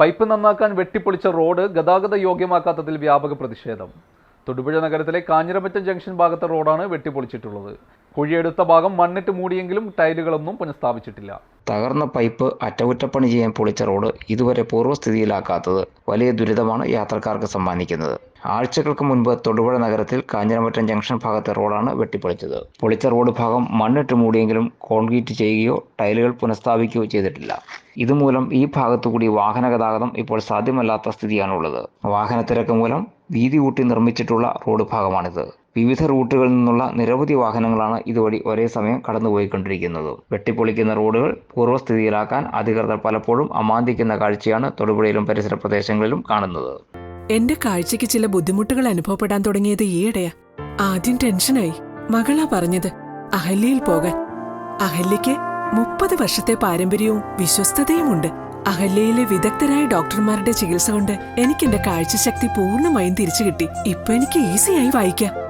Pipe നന്നാക്കാൻ വെട്ടിപ്പൊളിച്ച road ഗതാഗത യോഗ്യമാക്കാത്തതിൽ വ്യാപക പ്രതിഷേധം. തൊടുപുഴ നഗരത്തിലെ കാഞ്ഞിരമറ്റം ജംഗ്ഷൻ ഭാഗത്തെ റോഡാണ് വെട്ടിപ്പൊളിച്ചിട്ടുള്ളത്. കുഴിയെടുത്ത ഭാഗം മണ്ണിട്ട് മൂടിയെങ്കിലും ടൈലുകളൊന്നും പുനഃസ്ഥാപിച്ചിട്ടില്ല. തകർന്ന പൈപ്പ് അറ്റകുറ്റപ്പണി ചെയ്യാൻ പൊളിച്ച റോഡ് ഇതുവരെ പൂർവസ്ഥിതിയിലാക്കാത്തത് വലിയ ദുരിതമാണ് യാത്രക്കാർക്ക് സമ്മാനിക്കുന്നത്. ആഴ്ചകൾക്ക് മുൻപ് തൊടുപുഴ നഗരത്തിൽ കാഞ്ഞിരമറ്റം ജംഗ്ഷൻ ഭാഗത്തെ റോഡാണ് വെട്ടിപ്പൊളിച്ചത്. പൊളിച്ച റോഡ് ഭാഗം മണ്ണിട്ട് മൂടിയെങ്കിലും കോൺക്രീറ്റ് ചെയ്യുകയോ ടൈലുകൾ പുനഃസ്ഥാപിക്കുകയോ ചെയ്തിട്ടില്ല. ഇതുമൂലം ഈ ഭാഗത്തുകൂടി വാഹന ഗതാഗതം ഇപ്പോൾ സാധ്യമല്ലാത്ത സ്ഥിതിയാണുള്ളത്. വാഹനത്തിരക്ക് മൂലം വീതി കൂട്ടി നിർമ്മിച്ചിട്ടുള്ള റോഡ് ഭാഗമാണിത്. വിവിധ റൂട്ടുകളിൽ നിന്നുള്ള നിരവധി വാഹനങ്ങളാണ് ഇതുവഴി ഒരേ സമയം കടന്നുപോയിക്കൊണ്ടിരിക്കുന്നത്. വെട്ടിപ്പൊളിക്കുന്ന റോഡുകൾ പൂർവസ്ഥിതിയിലാക്കാൻ അധികൃതർ പലപ്പോഴും അമാന്തിക്കുന്ന കാഴ്ചയാണ് തൊടുപുഴയിലും പരിസര പ്രദേശങ്ങളിലും കാണുന്നത്. എന്റെ കാഴ്ചയ്ക്ക് ചില ബുദ്ധിമുട്ടുകൾ അനുഭവപ്പെടാൻ തുടങ്ങിയത് ഈയിടെയാ. ആദ്യം ടെൻഷനായി. മകളാ പറഞ്ഞത് അഹല്യയിൽ പോകാൻ. അഹല്യയ്ക്ക് മുപ്പത് വർഷത്തെ പാരമ്പര്യവും വിശ്വസ്തതയുമുണ്ട്. അഹല്യയിലെ വിദഗ്ധരായ ഡോക്ടർമാരുടെ ചികിത്സ കൊണ്ട് എനിക്ക് എന്റെ കാഴ്ചശക്തി പൂർണമായും തിരിച്ചു കിട്ടി ഇപ്പൊ എനിക്ക് ഈസിയായി വായിക്കാം.